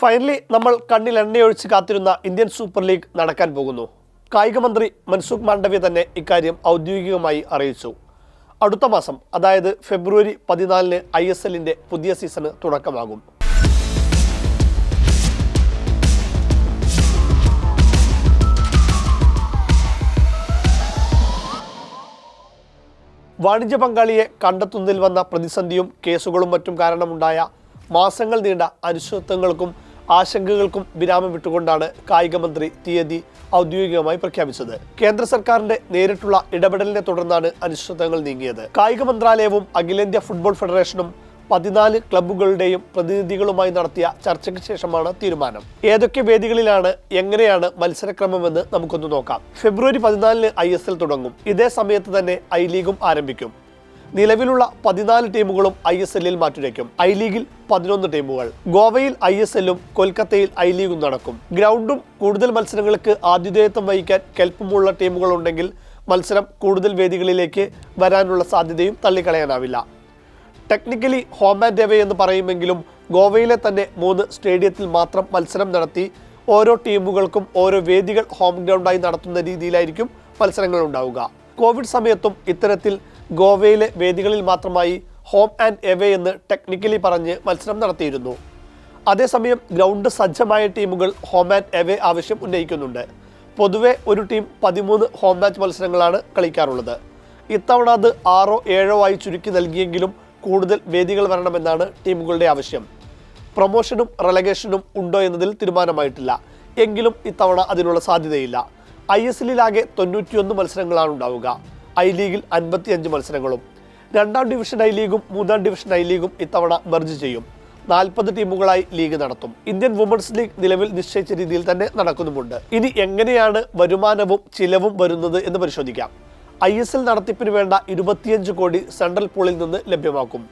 Finally നമ്മൾ കണ്ണിൽ എണ്ണയൊഴിച്ച് കാത്തിരുന്ന ഇന്ത്യൻ സൂപ്പർ ലീഗ് നടക്കാൻ പോകുന്നു. കായിക മന്ത്രി മൻസുഖ് മാണ്ഡവ്യ തന്നെ ഇക്കാര്യം ഔദ്യോഗികമായി അറിയിച്ചു. അടുത്ത മാസം അതായത് ഫെബ്രുവരി പതിനാലിന് ഐ എസ് എല്ലിന്റെ പുതിയ സീസണ് തുടക്കമാകും. വാണിജ്യ പങ്കാളിയെ കണ്ടെത്തുന്നതിൽ വന്ന പ്രതിസന്ധിയും കേസുകളും മറ്റും കാരണമുണ്ടായ മാസങ്ങൾ നീണ്ട അനിശ്ചിതത്വങ്ങൾക്കും ആശങ്കകൾക്കും വിരാമം വിട്ടുകൊണ്ടാണ് കായിക മന്ത്രി തീയതി ഔദ്യോഗികമായി പ്രഖ്യാപിച്ചത്. കേന്ദ്ര സർക്കാരിന്റെ നേരിട്ടുള്ള ഇടപെടലിനെ തുടർന്നാണ് അനിശ്ചിതങ്ങൾ നീങ്ങിയത്. കായിക മന്ത്രാലയവും അഖിലേന്ത്യാ ഫുട്ബോൾ ഫെഡറേഷനും പതിനാല് ക്ലബ്ബുകളുടെയും പ്രതിനിധികളുമായി നടത്തിയ ചർച്ചയ്ക്ക് ശേഷമാണ് തീരുമാനം. ഏതൊക്കെ വേദികളിലാണ് എങ്ങനെയാണ് മത്സരക്രമമെന്ന് നമുക്കൊന്ന് നോക്കാം. ഫെബ്രുവരി പതിനാലിന് ഐ തുടങ്ങും. ഇതേ സമയത്ത് തന്നെ ഐ ലീഗും ആരംഭിക്കും. നിലവിലുള്ള പതിനാല് ടീമുകളും ഐ എസ് എല്ലിൽ മാറ്റുരയ്ക്കും ഐ ലീഗിൽ പതിനൊന്ന് ടീമുകൾ. ഗോവയിൽ ഐ എസ് എല്ലും കൊൽക്കത്തയിൽ ഐ ലീഗും നടക്കും. ഗ്രൗണ്ടും കൂടുതൽ മത്സരങ്ങൾക്ക് ആതിഥേയത്വം വഹിക്കാൻ കെൽപ്പുമുള്ള ടീമുകൾ ഉണ്ടെങ്കിൽ മത്സരം കൂടുതൽ വേദികളിലേക്ക് വരാനുള്ള സാധ്യതയും തള്ളിക്കളയാനാവില്ല. ടെക്നിക്കലി ഹോം ആൻഡ് എവേ എന്ന് പറയുമെങ്കിലും ഗോവയിലെ തന്നെ മൂന്ന് സ്റ്റേഡിയത്തിൽ മാത്രം മത്സരം നടത്തി ഓരോ ടീമുകൾക്കും ഓരോ വേദികൾ ഹോം ഗ്രൗണ്ടായി നടത്തുന്ന രീതിയിലായിരിക്കും മത്സരങ്ങൾ ഉണ്ടാവുക. കോവിഡ് സമയത്തും ഇത്തരത്തിൽ ഗോവയിലെ വേദികളിൽ മാത്രമായി ഹോം ആൻഡ് എവേ എന്ന് ടെക്നിക്കലി പറഞ്ഞ് മത്സരം നടത്തിയിരുന്നു. അതേസമയം ഗ്രൗണ്ട് സജ്ജമായ ടീമുകൾ ഹോം ആൻഡ് എവേ ആവശ്യം ഉന്നയിക്കുന്നുണ്ട്. പൊതുവെ ഒരു ടീം പതിമൂന്ന് ഹോം മാച്ച് മത്സരങ്ങളാണ് കളിക്കാറുള്ളത്. ഇത്തവണ അത് ആറോ ഏഴോ ആയി ചുരുക്കി നൽകിയെങ്കിലും കൂടുതൽ വേദികൾ വരണമെന്നാണ് ടീമുകളുടെ ആവശ്യം. പ്രൊമോഷനും റെലഗേഷനും ഉണ്ടോ എന്നതിൽ തീരുമാനമായിട്ടില്ല. എങ്കിലും ഇത്തവണ അതിനുള്ള സാധ്യതയില്ല. ഐ എസ് എല്ലിലാകെ തൊണ്ണൂറ്റിയൊന്ന് മത്സരങ്ങളാണ് ഉണ്ടാവുക ഐ ലീഗിൽ അൻപത്തിയഞ്ച് മത്സരങ്ങളും. രണ്ടാം ഡിവിഷൻ ഐ ലീഗും മൂന്നാം ഡിവിഷൻ ഐ ലീഗും ഇത്തവണ മെർജ് ചെയ്യും. നാൽപ്പത് ടീമുകളായി ലീഗ് നടത്തും. ഇന്ത്യൻ വുമൻസ് ലീഗ് നിലവിൽ നിശ്ചയിച്ച രീതിയിൽ തന്നെ നടക്കുന്നുമുണ്ട്. ഇനി എങ്ങനെയാണ് വരുമാനവും ചിലവും വരുന്നത് എന്ന് പരിശോധിക്കാം. ഐ എസ് എൽ നടത്തിപ്പിന് വേണ്ട ഇരുപത്തിയഞ്ച് കോടി സെൻട്രൽ പൂളിൽ നിന്ന് ലഭ്യമാക്കും.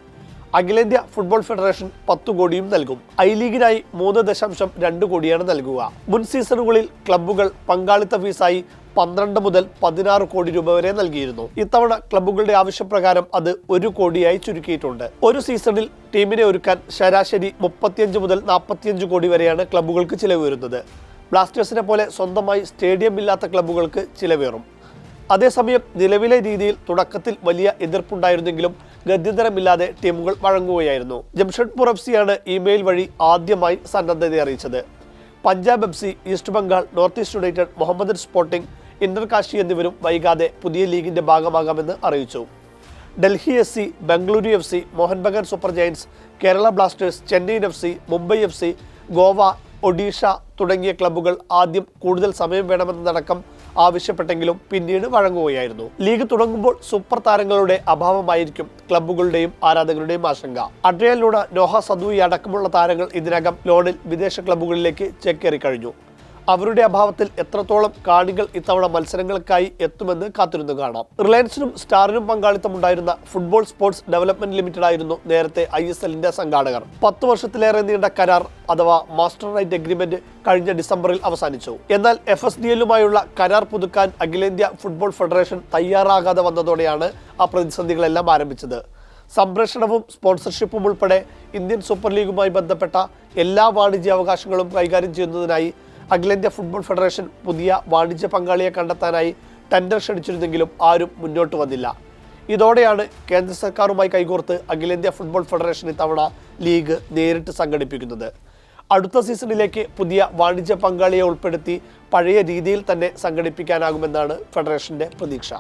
അഖിലേന്ത്യാ ഫുട്ബോൾ ഫെഡറേഷൻ പത്ത് കോടിയും നൽകും. ഐ ലീഗിനായി മൂന്ന് ദശാംശം രണ്ട് കോടിയാണ് നൽകുക. മുൻ സീസണുകളിൽ ക്ലബ്ബുകൾ പങ്കാളിത്ത ഫീസായി പന്ത്രണ്ട് മുതൽ പതിനാറ് കോടി രൂപ വരെ നൽകിയിരുന്നു. ഇത്തവണ ക്ലബ്ബുകളുടെ ആവശ്യപ്രകാരം അത് ഒരു കോടിയായി ചുരുക്കിയിട്ടുണ്ട്. ഒരു സീസണിൽ ടീമിനെ ഒരുക്കാൻ ശരാശരി മുപ്പത്തിയഞ്ച് മുതൽ നാൽപ്പത്തിയഞ്ച് കോടി വരെയാണ് ക്ലബ്ബുകൾക്ക് ചിലവ് വരുന്നത്. ബ്ലാസ്റ്റേഴ്സിനെ പോലെ സ്വന്തമായി സ്റ്റേഡിയം ഇല്ലാത്ത ക്ലബ്ബുകൾക്ക് ചിലവേറും അതേസമയം നിലവിലെ രീതിയിൽ തുടക്കത്തിൽ വലിയ എതിർപ്പുണ്ടായിരുന്നെങ്കിലും ഗത്യന്തരമില്ലാതെ ടീമുകൾ വഴങ്ങുകയായിരുന്നു. ജംഷഡ്പൂർ എഫ് സിയാണ് ഇമെയിൽ വഴി ആദ്യമായി സന്നദ്ധത അറിയിച്ചത്. Punjab F C East Bengal North East United Mohammedan Sporting Inter Kashi എന്നിവരും വൈകാതെ പുതിയ ലീഗിന്റെ ഭാഗമാകാമെന്ന് അറിയിച്ചു. Delhi F C Bengaluru F C Mohun Bagan super giants Kerala Blasters Chennaiyin F C Mumbai F C Goa Odisha തുടങ്ങിയ ക്ലബ്ബുകൾ ആദ്യം കൂടുതൽ സമയം വേണമെന്നതടക്കം ആവശ്യപ്പെട്ടെങ്കിലും പിന്നീട് വഴങ്ങുകയായിരുന്നു. ലീഗ് തുടങ്ങുമ്പോൾ സൂപ്പർ താരങ്ങളുടെ അഭാവമായിരിക്കും ക്ലബ്ബുകളുടെയും ആരാധകരുടെയും ആശങ്ക. അഡ്രിയൽ നോഹ സദൂയി അടക്കമുള്ള താരങ്ങൾ ഇതിനകം ലോണിൽ വിദേശ ക്ലബ്ബുകളിലേക്ക് ചേക്കേറി കഴിഞ്ഞു അവരുടെ അഭാവത്തിൽ എത്രത്തോളം കാണികൾ ഇത്തവണ മത്സരങ്ങൾക്കായി എത്തുമെന്ന് കാത്തിരുന്നു കാണാം. റിലയൻസിനും സ്റ്റാറിനും പങ്കാളിത്തമുണ്ടായിരുന്ന ഫുട്ബോൾ സ്പോർട്സ് ഡെവലപ്മെന്റ് ലിമിറ്റഡ് ആയിരുന്നു നേരത്തെ ഐ എസ് എല്ലിന്റെ സംഘാടകർ. പത്ത് വർഷത്തിലേറെ നീണ്ട കരാർ അഥവാ മാസ്റ്റർ റൈറ്റ് അഗ്രിമെന്റ് കഴിഞ്ഞ ഡിസംബറിൽ അവസാനിച്ചു. എന്നാൽ എഫ് എസ് ഡി എല്ലുമായുള്ള കരാർ പുതുക്കാൻ അഖിലേന്ത്യാ ഫുട്ബോൾ ഫെഡറേഷൻ തയ്യാറാകാതെ വന്നതോടെയാണ് ആ പ്രതിസന്ധികളെല്ലാം ആരംഭിച്ചത്. സംരക്ഷണവും സ്പോൺസർഷിപ്പും ഉൾപ്പെടെ ഇന്ത്യൻ സൂപ്പർ ലീഗുമായി ബന്ധപ്പെട്ട എല്ലാ വാണിജ്യ അവകാശങ്ങളും കൈകാര്യം ചെയ്യുന്നതിനായി അഖിലേന്ത്യാ ഫുട്ബോൾ ഫെഡറേഷൻ പുതിയ വാണിജ്യ പങ്കാളിയെ കണ്ടെത്താനായി ടെൻഡർ ക്ഷണിച്ചിരുന്നെങ്കിലും ആരും മുന്നോട്ട് വന്നില്ല. ഇതോടെയാണ് കേന്ദ്ര സർക്കാരുമായി കൈകോർത്ത് അഖിലേന്ത്യാ ഫുട്ബോൾ ഫെഡറേഷൻ ഇത്തവണ ലീഗ് നേരിട്ട് സംഘടിപ്പിക്കുന്നത്. അടുത്ത സീസണിലേക്ക് പുതിയ വാണിജ്യ പങ്കാളിയെ ഉൾപ്പെടുത്തി പഴയ രീതിയിൽ തന്നെ സംഘടിപ്പിക്കാനാകുമെന്നാണ് ഫെഡറേഷന്റെ പ്രതീക്ഷ.